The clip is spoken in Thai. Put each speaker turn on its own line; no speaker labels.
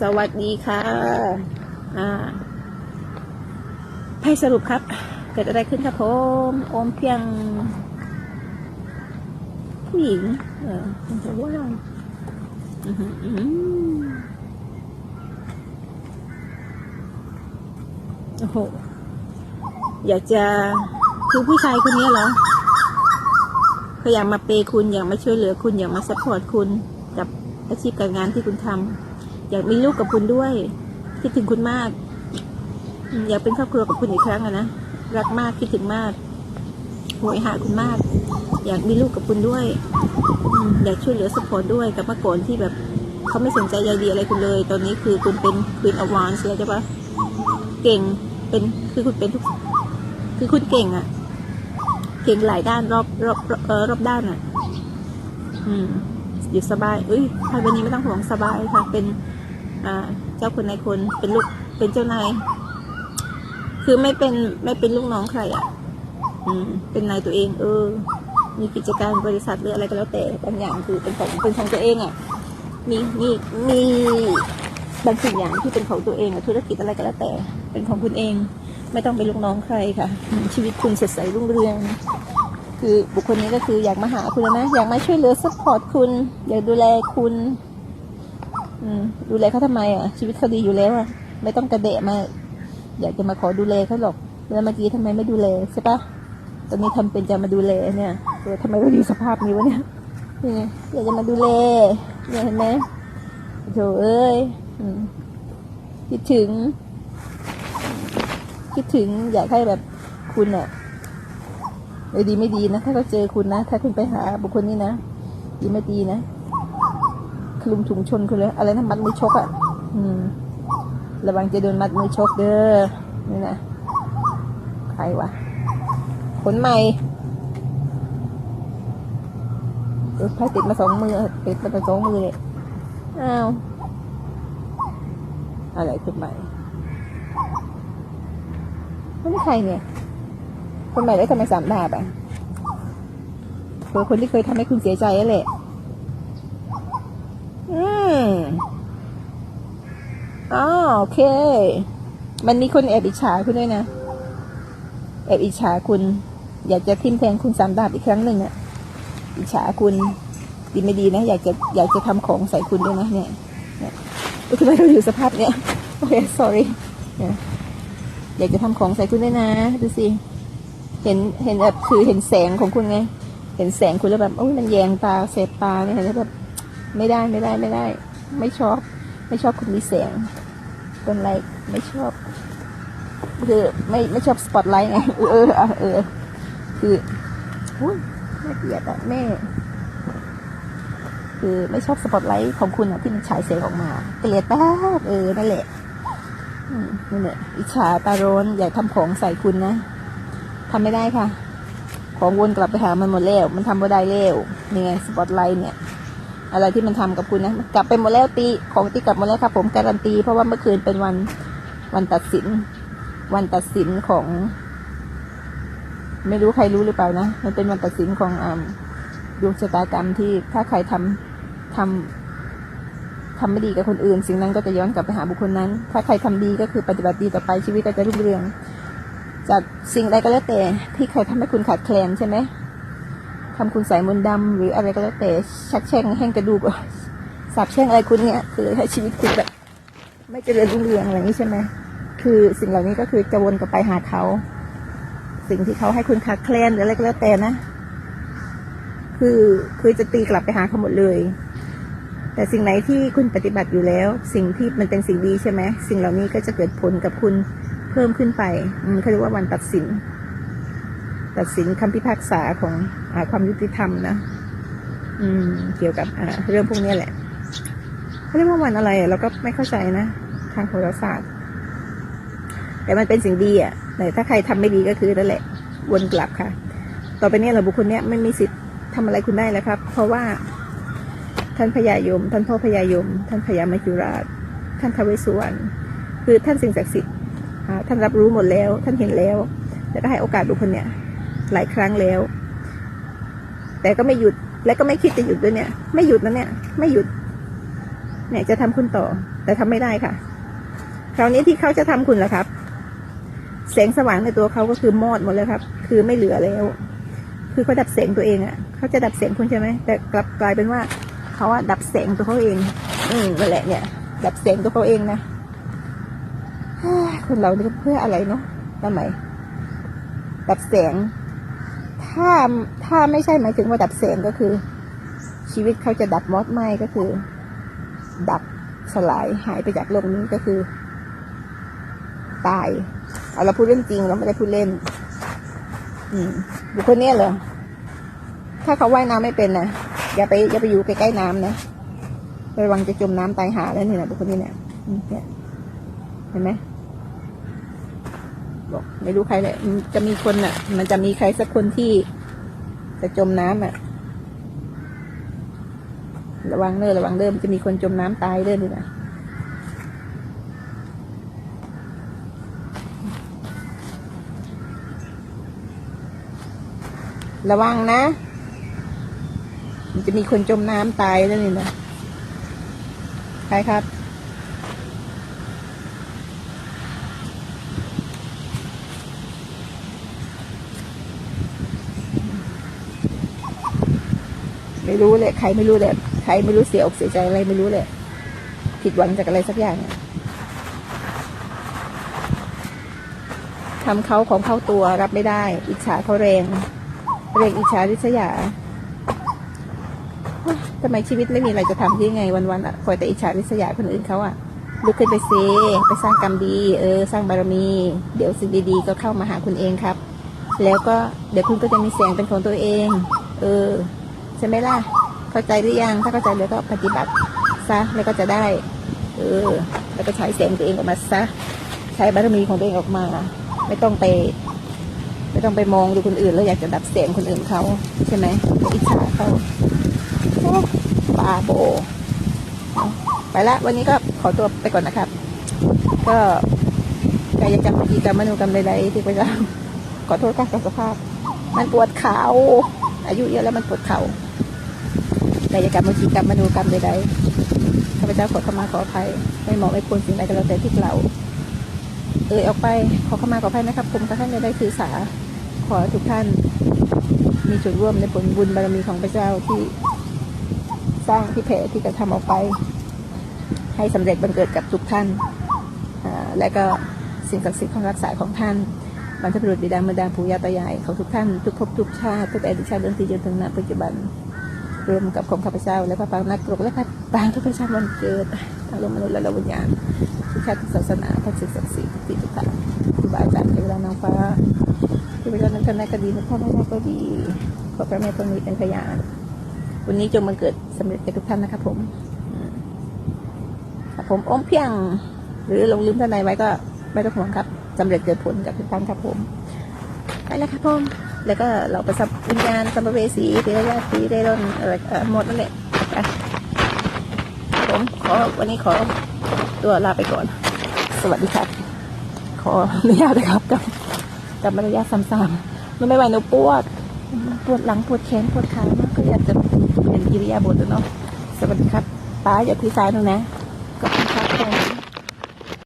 สวัสดีค่ะอ่าไพ่สรุปครับ เกิดอะไรขึ้นครับผมโอมเพียง ผู้หญิง เออมันจะว่าอื้อหืออื้อหือโอ้โห อยากจะคือผู้ชายคนนี้เหรอเขาอยากมาเปย์คุณ อยากมาช่วยเหลือคุณ อยากมาซัพพอร์ตคุณกับอาชีพการงานที่คุณทำ อยากมีลูกกับคุณด้วย คิดถึงคุณมาก อยากเป็นครอบครัวกับคุณอีกครั้งอะนะรักมากคิดถึงมากโหยหาคุณมาก อยากมีลูกกับคุณด้วยอยากช่วยเหลือสปอร์ตด้วยกับเมื่อก่อนที่แบบเขาไม่สนใจใยดีอะไรคุณเลย ตอนนี้คือคุณเป็นคุณอวานเสียใช่ปะเก่งเป็นคือคุณเป็นทุกคือคุณเก่งอะเก่งหลายด้านรอบรอบเออรอบด้านอะอืมอยู่สบายเอ้ยไพ่ใบนี้ไม่ต้องห่วงสบายค่ะ เป็น เจ้าคนนคนเป็นลูกเป็นเจ้านายคือไม่เป็นไม่เป็นลูกน้องใครอะ อืม เป็นนายตัวเอง เออ มีกิจการบริษัทหรืออะไรก็แล้วแต่บางอย่างคือเป็นของเป็นของตัวเองอะ มีมีมีบางสิ่งอย่างที่เป็นของตัวเองอะธุรกิจอะไรก็แล้วแต่ เป็นของคุณเอง ไม่ต้องเป็นลูกน้องใครค่ะ ชีวิตคุณสดใสรุ่งเรือง คือบุคคลนี้ก็คืออยากมาหาคุณนะ อยากมาช่วยเหลือซัพพอร์ตคุณ อยากดูแลคุณ อืมดูแลเขาทำไมอะ ชีวิตเขาดีอยู่แล้วอะ ไม่ต้องกระเดะมาอยากจะมาขอดูแลเขาหรอกแล้วเมื่อกี้ทำไมไม่ดูแลใช่ปะตอนนี้ทำเป็นจะมาดูแลเนี่ยเออทำไมเราอยู่สภาพนี้วะเนี่ยนี่ไงอยากจะมาดูแลเนี่ยเห็นไหมโถเอ้ยคิดถึง คิดถึงอยากให้แบบคุณอะไม่ดีไม่ดีนะ ถ้าเขาเจอคุณนะ ถ้าคุณไปหาบุคคลนี้นะ ดีไม่ดีนะ ลุมถุงชนคุณเลยอะไรนะมัดมือชกอะ่ะ อืม ระวังจะโดนมัดมือชกเด้อ นี่นะ ใครวะ ขนใหม่เออไพ่ติดมาสองมือ ติดมาสองมือเลยอ้าว อะไรคนใหม่ไม่ใช่ใครเนี่ย คนใหม่ได้ทำไมสามดาบอะคือคนที่เคยทำให้คุณเสียใจนั่นแหละ อืมอ๋อ โอเค มันมีคนแอบอิจฉาคุณด้วยนะ แอบอิจฉาคุณ อยากจะทิมแทงคุณสามดาบอีกครั้งหนึ่งอะอิจฉาคุณ ดีไม่ดีนะ อยากจะอยากจะทำของใส่คุณด้วยนะเนี่ยเนี่ยทำไมเราอยู่สภาพเนี้ยโอเค sorry อยากจะทำของใส่คุณด้วยนะ ดูสิ เห็นเห็นแบบคือเห็นแสงของคุณไง เห็นแสงคุณแล้วแบบโอ้ยมันแยงตาเสบตาเนี่ยแล้วแบบไม่ได้ไม่ได้ไม่ได้ ไม่ชอบ ไม่ชอบคุณมีแสง เป็นไรไม่ชอบคือไม่ไม่ชอบสปอตไลท์ไงเออเออ คืออุ้ยแม่เกลียดอะแม่คือไม่ชอบสปอตไลท์ของคุณอะที่มันฉายแสงออกมาเกลียดแป๊บเออนั่นแหละนั่นแหละอิจฉาตาร้อนอยากทำของใส่คุณนะทำไม่ได้ค่ะ ของวนกลับไปหามันหมดแล้ว มันทำบ่ได้แล้วนี่ไงสปอตไลท์เนี่ย อะไรที่มันทำกับคุณนะกลับไปหมดแล้วตีของตีกลับหมดแล้วครับ ผมการันตี เพราะว่าเมื่อคืนเป็นวันวันตัดสิน วันตัดสินของ ไม่รู้ใครรู้หรือเปล่านะมันเป็นวันตัดสินของอดวงชะตากรรมที่ถ้าใครทำทำทำไม่ดีกับคนอื่น สิ่งนั้นก็จะย้อนกลับไปหาบุคคลนั้น ถ้าใครทำดีก็คือปฏิบัติดีต่อไปชีวิตก็จะรุ่งเรือง จากสิ่งใดก็แล้วแต่ที่เคยทำให้คุณขาดแคลนใช่ไหม ทำคุณใส่มนต์ดำหรืออะไรก็แล้วแต่ชักแช่งแห้งกระดูกอะสาบแช่งอะไรคุณเนี่ยคือให้ชีวิตคุณแบบไม่เจริญรุ่งเรืองอะไรนี้ใช่ไหมคือสิ่งเหล่านี้ก็คือจะวนกลับไปหาเขา สิ่งที่เขาให้คุณขาดแคลนหรืออะไรก็แล้วแต่นะ คือคือจะตีกลับไปหาเขาหมดเลย แต่สิ่งไหนที่คุณปฏิบัติอยู่แล้ว สิ่งที่มันเป็นสิ่งดีใช่ไหมสิ่งเหล่านี้ก็จะเกิดผลกับคุณเพิ่มขึ้นไปอืมเขาเรียกว่าวันตัดสิน ตัดสินคำพิพากษาของอความยุติธรรมนะ อืม เกี่ยวกับเรื่องพวกนี้แหละเขาเรียกว่าวันอะไรเราก็ไม่เข้าใจนะ ทางโหราศาสตร์ แต่มันเป็นสิ่งดีอะแต่ถ้าใครทำไม่ดีก็คือนั่นแหละ วนกลับค่ะ ต่อไปนี้เราบุคคลเนี้ยไม่มีสิทธิ์ทำอะไรคุณได้แล้วครับ เพราะว่า ท่านพญายม ท่านพ่อพญายม ท่านพญามาจุราช ท่านทาวเวสุวรรณคือท่านสิ่งศักดิ์สิทธิ์ท่านรับรู้หมดแล้ว ท่านเห็นแล้วแล้วก็ให้โอกาสบุคคลเนี่ย หลายครั้งแล้ว แต่ก็ไม่หยุดและก็ไม่คิดจะหยุดด้วยเนี่ย ไม่หยุดนะเนี่ย ไม่หยุด เนี่ยจะทำคุณต่อ แต่ทำไม่ได้ค่ะ คราวนี้ที่เขาจะทำคุณล่ะครับ แสงสว่างในตัวเขาก็คือมอดหมดเลยครับ คือไม่เหลือแล้ว คือเขาดับแสงตัวเองอะ่ะเขาจะดับแสงคุณใช่ไหมแต่กลับกลายเป็นว่าเขาอะดับแสงตัวเขาเอง อืมนั่นแหละเนี่ย ดับแสงตัวเขาเองนะคนเราเพื่ออะไรเนาะทำไมดับแสง ถ้าถ้าไม่ใช่หมายถึงว่าดับแสงก็คือ ชีวิตเขาจะดับมอดไหมก็คือ ดับสลายหายไปจากโลกนี้ก็คือ ตาย เอาเราพูดเรื่องจริงเราไม่ได้พูดเล่น อืมบุคคลเนี้ยเหรอถ้าเขาว่ายน้ำไม่เป็นนะอย่าไปอย่าไปอยู่ใกล้ๆน้ำนะระวังจะจมน้ำตายหาแล้วนี่นะบุคคลนี้เนี่ยเนี่ยเห็นไหม บอกไม่รู้ใครเลยจะมีคนอะ มันจะมีใครสักคนที่จะจมน้ำอะ ระวังเด้อระวังเด้อมันจะมีคนจมน้ำตายเด้อนี่นะระวังนะ มันจะมีคนจมน้ำตายแล้วนี่นะใครครับ ไม่รู้เลยใครไม่รู้เลยใครไม่รู้เสียอกเสียใจอะไรไม่รู้เลยผิดหวังจากอะไรสักอย่างทำเขาของเข้าตัวรับไม่ได้ อิจฉาเขาแรงแรงอิจฉาริษยาเฮ้ยทำไมชีวิตไม่มีอะไรจะทำที่ไง วันๆอะคอยแต่อิจฉาริษยาคนอื่นเขาอะลุกขึ้นไปเซไปสร้างกรรมดี เออ สร้างบารมี เดี๋ยวสิ่งดีๆ ก็เข้ามาหาคุณเองครับ แล้วก็เดี๋ยวคุณก็จะมีแสงเป็นของตัวเอง เออ ใช่ไหมล่ะ เข้าใจหรือยัง ถ้าเข้าใจแล้วก็ปฏิบัติซะแล้วก็จะได้ เออ แล้วก็ใช้แสงตัวเองออกมาซะ ใช้บารมีของตัวเองออกมา ไม่ต้องไป ไม่ต้องไปมองดูคนอื่น แล้วอยากจะดับแสงคนอื่นเขาใช่ไหมอิจฉาเขาโอ้บาโบ ไปละ วันนี้ก็ขอตัวไปก่อนนะครับ ก็กายกรรมวิธีกรรมมโนกรรมใดๆที่พระเจ้าขอโทษค่ะกับสภาพ มันปวดเข่าอายุเยอะแล้วมันปวดเข่า กายกรรมวิธีกรรมมโนกรรมใดๆข้าพเจ้าขอขมาขออภัยไม่เหมาะไม่ควรสิ่งใดก็แล้วแต่ที่เราเอ่ยออกไปขอขมาขออภัยนะครับผมกระทั่งได้ถือสาขอทุกท่าน มีส่วนร่วมในผลบุญบารมีของพระเจ้าที่สร้างที่แผ่ที่กระทำออกไป ให้สำเร็จบังเกิดกับทุกท่านอ่าและก็สิ่งศักดิ์สิทธิ์ของรักษาของท่านบรรพบุรุษบิดามารดาปู่ย่าตายายของทุกท่านทุกภพทุกชาติทุกอดีตชาติเดินทีจนถึงณปัจจุบัน รวมกับของข้าพเจ้า และพระปางนักกรกและพระปางทุกประชาติวันเกิดทางโลกมนุษย์และโลกวิญญาณทุกชาติศาสนาพระสิ่งศักดิ์สิทธิ์ทุกที่ทุกทางครูบาอาจารย์เทวดานางฟ้าที่ประชาชนนั้นก็ดีพ่อแม่ก็ดีขอพระแม่ตรงนี้เป็นพยานวันนี้จงบังเกิดสำเร็จแก่ทุกท่านนะครับผมผมอมเพียง หรือลงลืมท่านใดไว้ก็ไม่ต้องห่วงครับสำเร็จเกิดผลกับทุกท่านครับผม ไปแล้วครับผม แล้วก็เราประสับวิญญาณสัมภเวสีเทวญาติได้ร่อนอะไรอ่อหมดนั่นแหละผมขอวันนี้ขอตัวลาไปก่อน สวัสดีครับขออนุญาตนะครับกับกับมารยาทซ้ำๆมันไม่ไหวหนูปวดปวดหลังปวดแขนปวดขามากก็อยากจะเป็นกิริยาบทอะเนาะสวัสดีครับป้าอย่าถือสายหนูนะ